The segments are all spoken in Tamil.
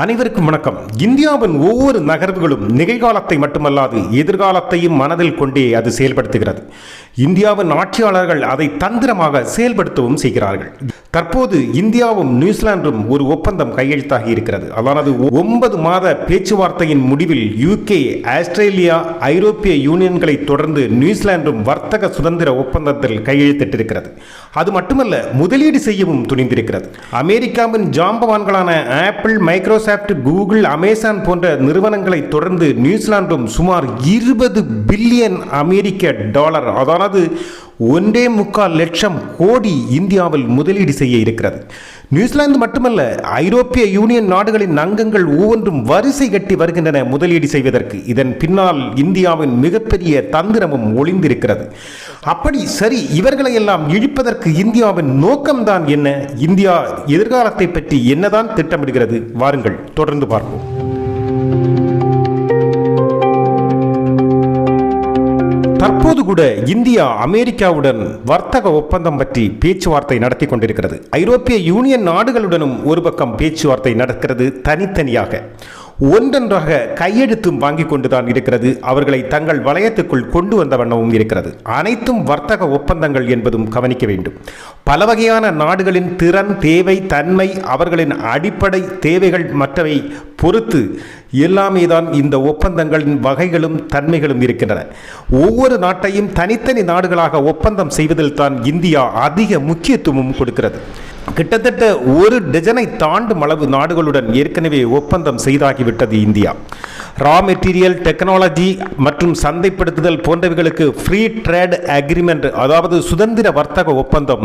அனைவருக்கும் வணக்கம். இந்தியாவின் ஒவ்வொரு நகர்வுகளும் நிகழ்காலத்தை மட்டுமல்லாது எதிர்காலத்தையும் மனதில் கொண்டே அது செயல்படுத்துகிறது. இந்தியாவின் ஆட்சியாளர்கள் அதை தந்திரமாக செயல்படுத்தவும் செய்கிறார்கள். தற்போது இந்தியாவும் நியூசிலாந்தும் ஒரு ஒப்பந்தம் கையெழுத்தாகி இருக்கிறது. அதானது ஒன்பது மாத பேச்சுவார்த்தையின் முடிவில் யூகே ஆஸ்திரேலியா ஐரோப்பிய யூனியன்களை தொடர்ந்து நியூசிலாந்தும் வர்த்தக சுதந்திர ஒப்பந்தத்தில் கையெழுத்திட்டிருக்கிறது. அது மட்டுமல்ல முதலீடு செய்யவும் துணிந்திருக்கிறது. அமெரிக்காவின் ஜாம்பவான்களான ஆப்பிள் மைக்ரோசாப்ட் கூகுள் அமேசான் போன்ற நிறுவனங்களை தொடர்ந்து நியூசிலாந்தும் சுமார் இருபது பில்லியன் அமெரிக்க டாலர் அதாவது ஒன்றே முக்கால் லட்சம் கோடி இந்தியாவில் முதலீடு செய்ய இருக்கிறது. நியூசிலாந்து மட்டுமல்ல ஐரோப்பிய யூனியன் நாடுகளின் அங்கங்கள் ஒவ்வொன்றும் வரிசை கட்டி வருகின்றன முதலீடு செய்வதற்கு. இதன் பின்னால் இந்தியாவின் மிகப்பெரிய தந்திரமும் ஒளிந்திருக்கிறது. அப்படி சரி இவர்களை எல்லாம் இழிப்பதற்கு இந்தியாவின் நோக்கம்தான் என்ன? இந்தியா எதிர்காலத்தை பற்றி என்னதான் திட்டமிடுகிறது? வாருங்கள் தொடர்ந்து பார்ப்போம். தற்போது கூட இந்தியா அமெரிக்காவுடன் வர்த்தக ஒப்பந்தம் பற்றி பேச்சுவார்த்தை நடத்தி கொண்டிருக்கிறது. ஐரோப்பிய யூனியன் நாடுகளுடனும் ஒரு பக்கம் பேச்சுவார்த்தை நடக்கிறது தனித்தனியாக. ஒன்றொன்றாக கையெழுத்தும் வாங்கி கொண்டுதான் இருக்கிறது. அவர்களை தங்கள் வலயத்துக்குள் கொண்டு வந்த வண்ணமும் இருக்கிறது. அனைத்தும் வர்த்தக ஒப்பந்தங்கள் என்பதும் கவனிக்க வேண்டும். பல வகையான நாடுகளின் திறன் தேவை தன்மை அவர்களின் அடிப்படை தேவைகள் மற்றவை பொறுத்து எல்லாமே தான் இந்த ஒப்பந்தங்களின் வகைகளும் தன்மைகளும் இருக்கின்றன. ஒவ்வொரு நாட்டையும் தனித்தனி நாடுகளாக ஒப்பந்தம் செய்வதில் தான் இந்தியா அதிக முக்கியத்துவம் கொடுக்கிறது. கிட்டத்தட்ட ஒரு டஜனை தாண்டும் அளவு நாடுகளுடன் ஏற்கனவே ஒப்பந்தம் செய்தாகிவிட்டது இந்தியா. ரா மெட்டீரியல் டெக்னாலஜி மற்றும் சந்தைப்படுத்துதல் போன்றவைகளுக்கு ஃப்ரீ ட்ரேட் அக்ரிமெண்ட் அதாவது சுதந்திர வர்த்தக ஒப்பந்தம்.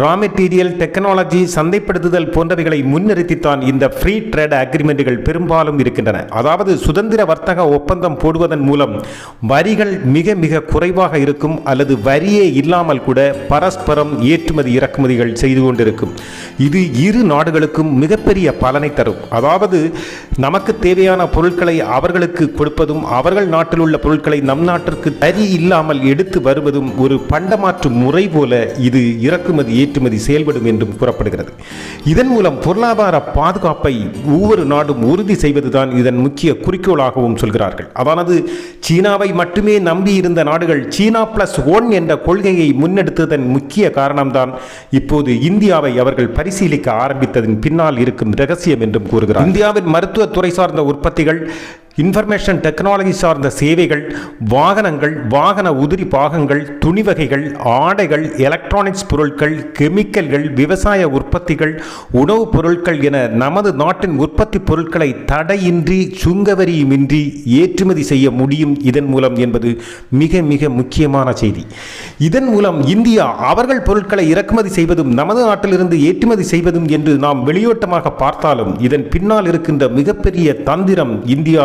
ரா மெட்டீரியல் டெக்னாலஜி சந்தைப்படுத்துதல் போன்றவைகளை முன்னிறுத்தித்தான் இந்த ஃப்ரீ ட்ரேட் அக்ரிமெண்ட்டுகள் பெரும்பாலும் இருக்கின்றன. அதாவது சுதந்திர வர்த்தக ஒப்பந்தம் போடுவதன் மூலம் வரிகள் மிக மிக குறைவாக இருக்கும் அல்லது வரியே இல்லாமல் கூட பரஸ்பரம் ஏற்றுமதி இறக்குமதிகள் செய்து கொண்டிருக்கும். இது இரு நாடுகளுக்கும் மிகப்பெரிய பலனை தரும். அதாவது நமக்கு தேவையான பொருட்களை அவர்களுக்கு கொடுப்பதும் அவர்கள் நாட்டில் உள்ள பொருட்களை நம் நாட்டிற்கு தரி இல்லாமல் எடுத்து வருவதும் ஒரு பண்டமாற்று முறை போல இது இறக்குமதி ஏற்றுமதி செயல்படும் என்றும் கூறப்படுகிறது. இதன் மூலம் பொருளாதார பாதுகாப்பை ஒவ்வொரு நாடும் உறுதி செய்வதுதான் இதன் முக்கிய குறிக்கோளாகவும் சொல்கிறார்கள். அதானது சீனாவை மட்டுமே நம்பி இருந்த நாடுகள் சீனா பிளஸ் ஒன் என்ற கொள்கையை முன்னெடுத்ததன் முக்கிய காரணம்தான் இப்போது இந்தியாவை அவர்கள் பரிசீலிக்க ஆரம்பித்ததன் பின்னால் இருக்கும் ரகசியம் என்றும் கூறுகிறார். இந்தியாவின் மருத்துவத்துறை சார்ந்த உற்பத்திகள் இன்ஃபர்மேஷன் டெக்னாலஜி சார்ந்த சேவைகள் வாகனங்கள் வாகன உதிரி பாகங்கள் துணி வகைகள் ஆடைகள் எலக்ட்ரானிக்ஸ் பொருட்கள் கெமிக்கல்கள் விவசாய உற்பத்திகள் உணவுப் பொருட்கள் என நமது நாட்டின் உற்பத்தி பொருட்களை தடையின்றி சுங்கவரியுமின்றி ஏற்றுமதி செய்ய முடியும் இதன் மூலம் என்பது மிக மிக முக்கியமான செய்தி. இதன் மூலம் இந்தியா அவர்கள் பொருட்களை இறக்குமதி செய்வதும் நமது நாட்டிலிருந்து ஏற்றுமதி செய்வதும் என்று நாம் வெளியோட்டமாக பார்த்தாலும் இதன் பின்னால் இருக்கின்ற மிகப்பெரிய தந்திரம் இந்தியா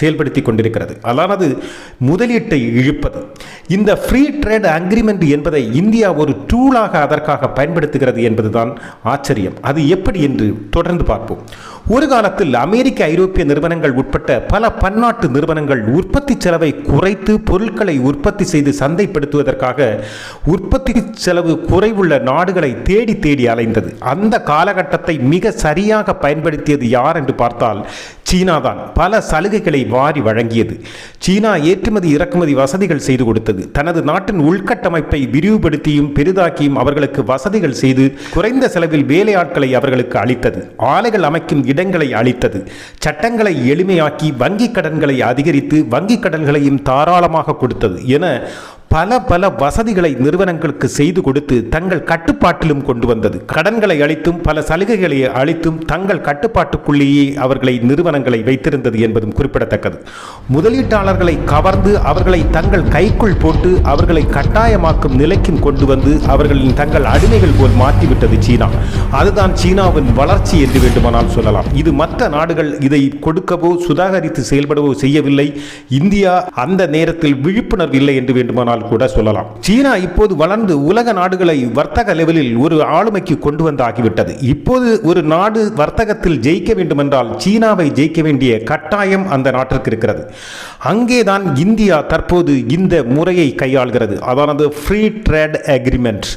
செயல்படுத்தி கொண்டிருக்கிறது. அதாவது முதலீட்டை இழுப்பது. இந்த ஃப்ரீ ட்ரேட் அக்ரிமெண்ட் என்பதை இந்தியா ஒரு டூலாக அதற்காக பயன்படுத்துகிறது என்பதுதான் ஆச்சரியம். அது எப்படி என்று தொடர்ந்து பார்ப்போம். ஒரு காலத்தில் அமெரிக்க ஐரோப்பிய நிறுவனங்கள் உட்பட்ட பல பன்னாட்டு நிறுவனங்கள் உற்பத்தி செலவை குறைத்து பொருட்களை உற்பத்தி செய்து சந்தைப்படுத்துவதற்காக உற்பத்தி செலவு குறைவுள்ள நாடுகளை தேடி தேடி அலைந்தது. அந்த காலகட்டத்தை மிக சரியாக பயன்படுத்தியது யார் என்று பார்த்தால் சீனா தான். பல சலுகைகளை வாரி வழங்கியது. சீனா ஏற்றுமதி இறக்குமதி வசதிகள் செய்து கொடுத்தது. தனது நாட்டின் உள்கட்டமைப்பை விரிவுபடுத்தியும் பெரிதாக்கியும் அவர்களுக்கு வசதிகள் செய்து குறைந்த செலவில் வேலையாட்களை அவர்களுக்கு அளித்தது. ஆலைகள் அமைக்கும் இடங்களை அளித்தது. சட்டங்களை எளிமையாக்கி வங்கிக் கடன்களை அதிகரித்து வங்கிக் கடன்களையும் தாராளமாக கொடுத்தது. என பல பல வசதிகளை நிறுவனங்களுக்கு செய்து கொடுத்து தங்கள் கட்டுப்பாட்டிலும் கொண்டு வந்தது. கடன்களை அளித்தும் பல சலுகைகளை அளித்தும் தங்கள் கட்டுப்பாட்டுக்குள்ளேயே அவர்களை நிறுவனங்களை வைத்திருந்தது என்பதும் குறிப்பிடத்தக்கது. முதலீட்டாளர்களை கவர்ந்து அவர்களை தங்கள் கைக்குள் போட்டு அவர்களை கட்டாயமாக்கும் நிலைக்கும் கொண்டு வந்து அவர்களின் தங்கள் அடிமைகள் போல் மாற்றிவிட்டது சீனா. அதுதான் சீனாவின் வளர்ச்சி என்று வேண்டுமானால் சொல்லலாம். இது மற்ற நாடுகள் இதை கொடுக்கவோ சுதாகரித்து செயல்படவோ செய்யவில்லை. இந்தியா அந்த நேரத்தில் விழிப்புணர்வு இல்லை என்று வேண்டுமானால் கூட சொல்லலாம். சீனா இப்போது வளர்ந்து உலக நாடுகளை வர்த்தக லெவலில் ஒரு ஆளுமைக்கு கொண்டு வந்து ஆகிவிட்டது இப்போது ஒரு நாடு வர்த்தகத்தில் ஜெயிக்க வேண்டுமென்றால் சீனாவை ஜெயிக்க வேண்டிய கட்டாயம் அந்த நாட்டிற்கு இருக்கிறது. அங்கேதான் இந்தியா தற்போது இந்த முறையை கையாள்கிறது. அதானது ஃப்ரீ ட்ரேட் அக்ரிமெண்ட்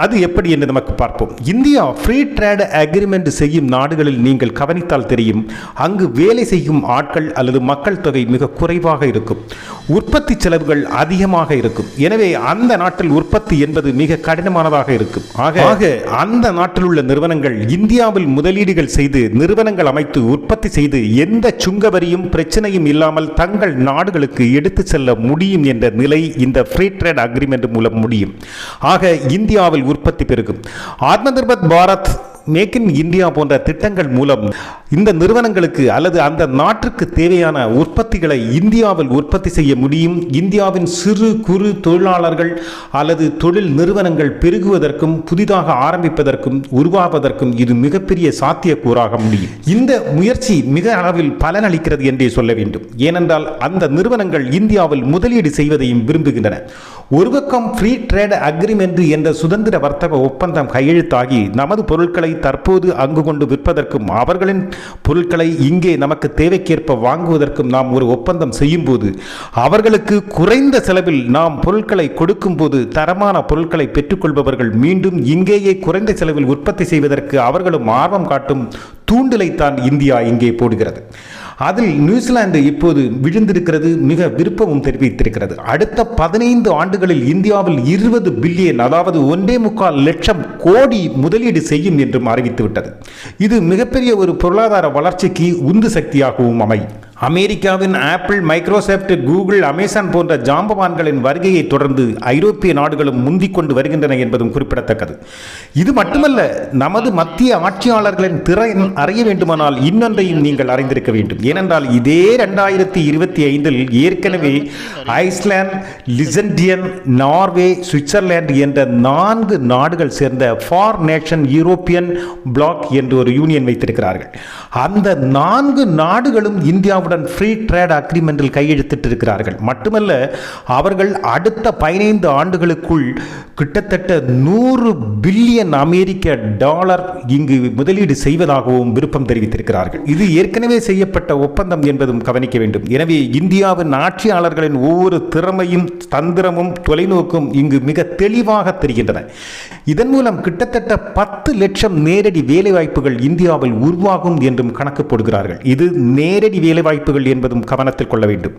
அது எப்படி என்று நமக்கு பார்ப்போம். இந்தியா ஃப்ரீ ட்ரேட் அக்ரிமெண்ட் செய்யும் நாடுகளில் நீங்கள் கவனித்தால் தெரியும் அங்கு வேலை செய்யும் ஆட்கள் அல்லது மக்கள் தொகை மிக குறைவாக இருக்கும். உற்பத்தி செலவுகள் அதிகமாக இருக்கும். எனவே அந்த நாட்டில் உற்பத்தி என்பது மிக கடினமானதாக இருக்கும். ஆக ஆக அந்த நாட்டில் உள்ள நிறுவனங்கள் இந்தியாவில் முதலீடுகள் செய்து நிறுவனங்கள் அமைத்து உற்பத்தி செய்து எந்த சுங்க வரியும் பிரச்சனையும் இல்லாமல் தங்கள் நாடுகளுக்கு எடுத்து செல்ல முடியும் என்ற நிலை இந்த ஃப்ரீ ட்ரேட் அக்ரிமெண்ட் மூலம் முடியும். ஆக இந்தியாவில் உற்பத்தி பெருகும். Aatma Nirbhar Bharat make in India போன்ற திட்டங்கள் மூலம் இந்த நிறுவனங்களுக்கு அல்லது அந்த நாட்டிற்கு தேவையான உற்பத்திகளை இந்தியாவில் உற்பத்தி செய்ய முடியும். இந்தியாவின் சிறு குறு தொழிலாளர்கள் அல்லது தொழில் நிறுவனங்கள் பெருகுவதற்கும் புதிதாக ஆரம்பிப்பதற்கும் உருவாவதற்கும் இது மிகப்பெரிய சாத்தியக்கூறாக முடியும். இந்த முயற்சி மிக அளவில் பலனளிக்கிறது என்றே சொல்ல வேண்டும். ஏனென்றால் அந்த நிறுவனங்கள் இந்தியாவில் முதலீடு செய்வதையும் விரும்புகின்றன. ஒரு பக்கம் ஃப்ரீ ட்ரேட் அக்ரிமெண்ட் என்ற சுதந்திர வர்த்தக ஒப்பந்தம் கையெழுத்தாகி நமது பொருட்களை தற்போது அங்கு கொண்டு விற்பதற்கும் அவர்களின் பொருட்களை இங்கே நமக்கு தேவைக்கேற்ப வாங்குவதற்கும் நாம் ஒரு ஒப்பந்தம் செய்யும்போது அவர்களுக்கு குறைந்த செலவில் நாம் பொருட்களை கொடுக்கும்போது தரமான பொருட்களை பெற்றுக்கொள்பவர்கள் மீண்டும் இங்கேயே குறைந்த செலவில் உற்பத்தி செய்வதற்கு அவர்களும் ஆர்வம் காட்டும் தூண்டிலைத்தான் இந்தியா இங்கே போடுகிறது. அதில் நியூசிலாந்து இப்போது விழுந்திருக்கிறது மிக விருப்பமும் தெரிவித்திருக்கிறது. அடுத்த பதினைந்து ஆண்டுகளில் இந்தியாவில் இருபது பில்லியன் அதாவது ஒன்றே முக்கால் லட்சம் கோடி முதலீடு செய்யும் என்றும் அறிவித்துவிட்டது. இது மிகப்பெரிய ஒரு பொருளாதார வளர்ச்சிக்கு உந்து சக்தியாகவும் அமையும். அமெரிக்காவின் ஆப்பிள் மைக்ரோசாஃப்ட் கூகுள் அமேசான் போன்ற ஜாம்பவான்களின் வருகையை தொடர்ந்து ஐரோப்பிய நாடுகளும் முந்திக் கொண்டு வருகின்றன என்பதும் குறிப்பிடத்தக்கது. இது மட்டுமல்ல நமது மத்திய ஆட்சியாளர்களின் திறன் அறிய வேண்டுமானால் இன்னொன்றையும் நீங்கள் அறிந்திருக்க வேண்டும். ஏனென்றால் இதே ரெண்டாயிரத்தி இருபத்தி ஐந்தில் ஏற்கனவே ஐஸ்லாந்து லிசன்டியன் நார்வே சுவிட்சர்லாந்து என்ற நான்கு நாடுகள் சேர்ந்த ஃபார் நேஷன் யூரோப்பியன் பிளாக் என்று ஒரு யூனியன் வைத்திருக்கிறார்கள். அந்த நான்கு நாடுகளும் இந்தியாவுடன் ஃப்ரீ ட்ரேட் அக்ரிமெண்டில் கையெழுத்திட்டிருக்கிறார்கள். மட்டுமல்ல அவர்கள் அடுத்த பதினைந்து ஆண்டுகளுக்குள் கிட்டத்தட்ட நூறு பில்லியன் அமெரிக்க டாலர் இங்கு முதலீடு செய்வதாகவும் விருப்பம் தெரிவித்திருக்கிறார்கள். இது ஏற்கனவே செய்யப்பட்ட ஒப்பந்தம் என்பதும் கவனிக்க வேண்டும். எனவே இந்தியாவின் ஆட்சியாளர்களின் ஒவ்வொரு திறமையும் தந்திரமும் தொலைநோக்கும் இங்கு மிக தெளிவாக தெரிகின்றன. இதன் மூலம் கிட்டத்தட்ட பத்து லட்சம் நேரடி வேலைவாய்ப்புகள் இந்தியாவில் உருவாகும் என்றும் கணக்கு போடுகிறார்கள். இது நேரடி வேலைவாய்ப்பு வாய்ப்புகள் என்பதும் கவனத்தில் கொள்ள வேண்டும்.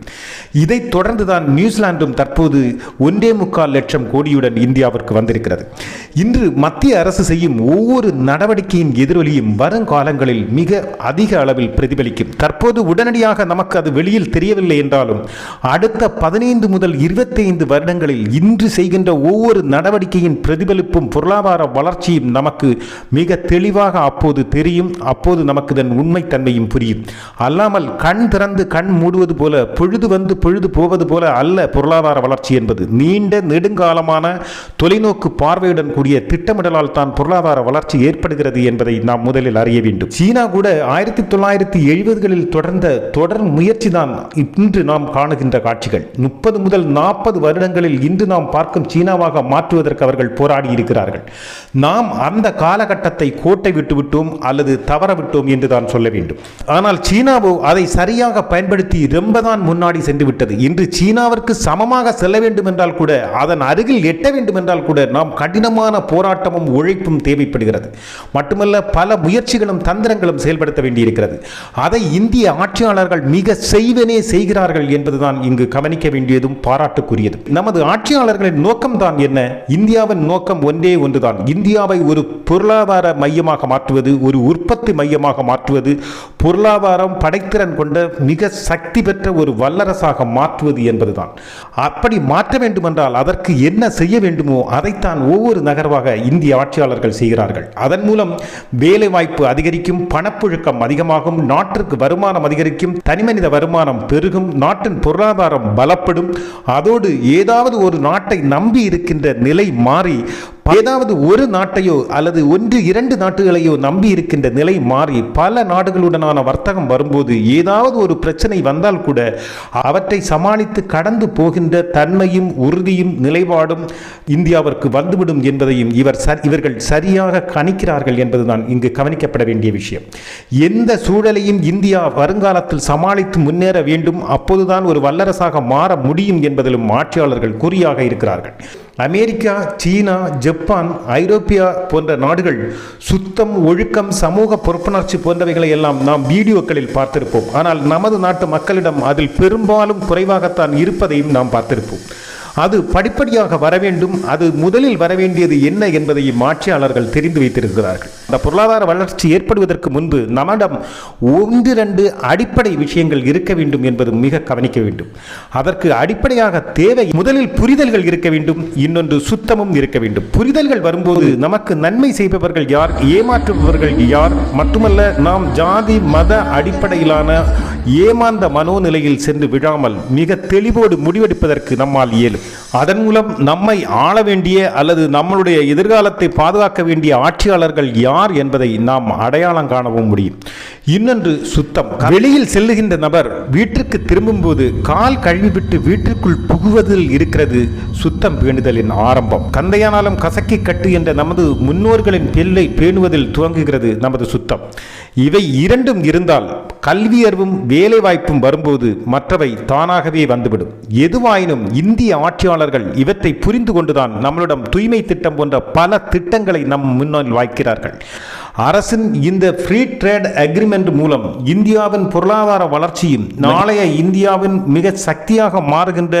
இதைத் தொடர்ந்துதான் நியூசிலாந்தும் தற்போது ஒன்றே முக்கால் லட்சம் கோடியுடன் இந்தியாவிற்கு வந்திருக்கிறது. இன்று மத்திய அரசு செய்யும் ஒவ்வொரு நடவடிக்கையின் எதிரொலியும் வருங்காலங்களில் மிக அதிக அளவில் பிரதிபலிக்கும். தற்போது உடனடியாக நமக்கு அது வெளியில் தெரியவில்லை என்றாலும் அடுத்த பதினைந்து முதல் இருபத்தைந்து வருடங்களில் இன்று செய்கின்ற ஒவ்வொரு நடவடிக்கையின் பிரதிபலிப்பும் பொருளாதார வளர்ச்சியும் நமக்கு மிக தெளிவாக அப்போது தெரியும். அப்போது நமக்கு இதன் உண்மைத்தன்மையும் புரியும். அல்லாமல் கண் திறந்து கண் மூடுவது போல பொழுது வந்து பொழுது போவது போல அல்ல பொருளாதார வளர்ச்சி என்பது. நீண்ட நெடுங்காலமான தொலைநோக்கு பார்வையுடன் கூடிய திட்டமிடலால் தான் பொருளாதார வளர்ச்சி ஏற்படுகிறது என்பதை நாம் முதலில் அறிய வேண்டும். சீனா கூட ஆயிரத்தி தொள்ளாயிரத்தி எழுபதுகளில் தொடர்ந்த தொடர் முயற்சி தான் இன்று நாம் காணுகின்ற காட்சிகள். முப்பது முதல் நாற்பது வருடங்களில் இன்று நாம் பார்க்கும் சீனாவாக மாற்றுவதற்கு அவர்கள் போராடி இருக்கிறார்கள். நாம் அந்த காலகட்டத்தை கோட்டை விட்டுவிட்டோம் அல்லது தவறவிட்டோம் என்று தான் சொல்ல வேண்டும். ஆனால் சீனாவோ அதை சரி சரியாக பயன்படுத்தி ரொம்ப தான் முன்னாடி சென்று விட்டது இன்று சீனாவிற்கு சமமாக செல்ல வேண்டும் என்றால் கூட அதன் அருகில் எட்ட வேண்டும் என்றால் கூட நாம் கடினமான போராட்டமும் உழைப்பும் தேவைப்படுகிறது. மட்டுமல்ல பல முயற்சிகளும் தந்திரங்களும் செயல்படுத்த வேண்டியிருக்கிறது. அதை இந்திய ஆட்சியாளர்கள் மிக செய்வனே செய்கிறார்கள் என்பதுதான் இங்கு கவனிக்க வேண்டியதும் பாராட்டுக்குரியது. நமது ஆட்சியாளர்களின் நோக்கம் தான் என்ன? இந்தியாவின் நோக்கம் ஒன்றே ஒன்றுதான். இந்தியாவை ஒரு பொருளாதார மையமாக மாற்றுவது ஒரு உற்பத்தி மையமாக மாற்றுவது பொருளாதாரம் படைத்திறன் கொண்ட மிக சக்தி பெற்ற ஒரு வல்லரசாக மாற்றுவது என்பதுதான். அப்படி மாற்ற வேண்டுமென்றால் அதற்கு என்ன செய்ய வேண்டுமோ அதைத்தான் ஒவ்வொரு நகர்வாக இந்திய ஆட்சியாளர்கள் செய்கிறார்கள். அதன் மூலம் வேலை வாய்ப்பு அதிகரிக்கும் பணப்புழுக்கம் அதிகமாகும் நாட்டிற்கு வருமானம் அதிகரிக்கும் தனிமனித வருமானம் பெருகும் நாட்டின் பொருளாதாரம் பலப்படும் அதோடு ஏதாவது ஒரு நாட்டை நம்பி இருக்கின்ற நிலை மாறி ஏதாவது ஒரு நாட்டையோ அல்லது ஒன்று இரண்டு நாட்டுகளையோ நம்பி இருக்கின்ற நிலை மாறி பல நாடுகளுடனான வர்த்தகம் வரும்போது ஏதாவது ஒரு பிரச்சனை வந்தால் கூட அவற்றை சமாளித்து கடந்து போகின்ற தன்மையும் உறுதியும் நிலைப்பாடும் இந்தியாவிற்கு வந்துவிடும் என்பதையும் இவர் இவர்கள் சரியாக கணிக்கிறார்கள் என்பதுதான் இங்கு கவனிக்கப்பட வேண்டிய விஷயம். எந்த சூழலையும் இந்தியா வருங்காலத்தில் சமாளித்து முன்னேற வேண்டும் அப்போதுதான் ஒரு வல்லரசாக மாற முடியும் என்பதிலும் ஆட்சியாளர்கள் குறியாக இருக்கிறார்கள். அமெரிக்கா சீனா ஜப்பான் ஐரோப்பியா போன்ற நாடுகள் சுத்தம் ஒழுக்கம் சமூக பொறுப்புணர்ச்சி போன்றவைகளை எல்லாம் நாம் வீடியோக்களில் பார்த்திருப்போம். ஆனால் நமது நாட்டு மக்களிடம் அதில் பெரும்பாலும் குறைவாகத்தான் இருப்பதையும் நாம் பார்த்திருப்போம். அது படிப்படியாக வர வேண்டும். அது முதலில் வர வேண்டியது என்ன என்பதையும் ஆட்சியாளர்கள் தெரிந்து வைத்திருக்கிறார்கள். அந்த பொருளாதார வளர்ச்சி ஏற்படுவதற்கு முன்பு நம்மிடம் ஒன்றிரண்டு அடிப்படை விஷயங்கள் இருக்க வேண்டும் என்பது மிக கவனிக்க வேண்டும். அதற்கு அடிப்படையாக தேவை முதலில் புரிதல்கள் இருக்க வேண்டும். இன்னொன்று சுத்தமும் இருக்க வேண்டும். புரிதல்கள் வரும்போது நமக்கு நன்மை செய்பவர்கள் யார் ஏமாற்றுபவர்கள் யார்? மட்டுமல்ல நாம் ஜாதி மத அடிப்படையிலான ஏமாந்த மனோநிலையில் சென்று விழாமல் மிக தெளிவோடு முடிவெடுப்பதற்கு நம்மால் இயலும். அதன் மூலம் நம்மை ஆள வேண்டிய அல்லது நம்மளுடைய எதிர்காலத்தை பாதுகாக்க வேண்டிய ஆட்சியாளர்கள் யார் என்பதை நாம் அடையாளம் காணவும் முடியும். இன்னொன்று சுத்தம். வெளியில் செல்லுகின்ற நபர் வீட்டிற்கு திரும்பும்போது கால் கழுவிவிட்டு வீட்டிற்குள் புகுவதில் இருக்கிறது சுத்தம் பேணுதலின் ஆரம்பம். கந்தையானாலும் கசக்கி கட்டு என்ற நமது முன்னோர்களின் பெல்லை பேணுவதில் துவங்குகிறது நமது சுத்தம். இவை இரண்டும் இருந்தால் கல்வியர்வும் வேலைவாய்ப்பும் வரும்போது மற்றவை தானாகவே வந்துவிடும். எதுவாயினும் இந்திய ஆட்சியாளர்கள் இவற்றை புரிந்து கொண்டுதான் நம்மளிடம் தூய்மை திட்டம் போன்ற பல திட்டங்களை நம் முன்னால் வாய்க்கிறார்கள். அரசின் இந்த ஃப்ரீ ட்ரேட் அக்ரிமெண்ட் மூலம் இந்தியாவின் பொருளாதார வளர்ச்சியும் நாளைய இந்தியாவின் மிக சக்தியாக மாறுகின்ற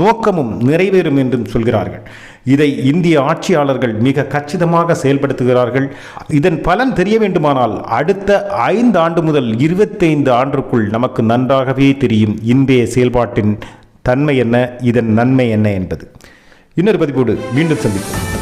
நோக்கமும் நிறைவேறும் என்றும் சொல்கிறார்கள். இதை இந்திய ஆட்சியாளர்கள் மிக கச்சிதமாக செயல்படுத்துகிறார்கள். இதன் பலன் தெரிய வேண்டுமானால் அடுத்த ஐந்து ஆண்டு முதல் இருபத்தைந்து ஆண்டுக்குள் நமக்கு நன்றாகவே தெரியும் இந்திய செயல்பாட்டின் தன்மை என்ன இதன் நன்மை என்ன என்பது. இன்னொரு பதிப்போடு மீண்டும் சந்திப்போம்.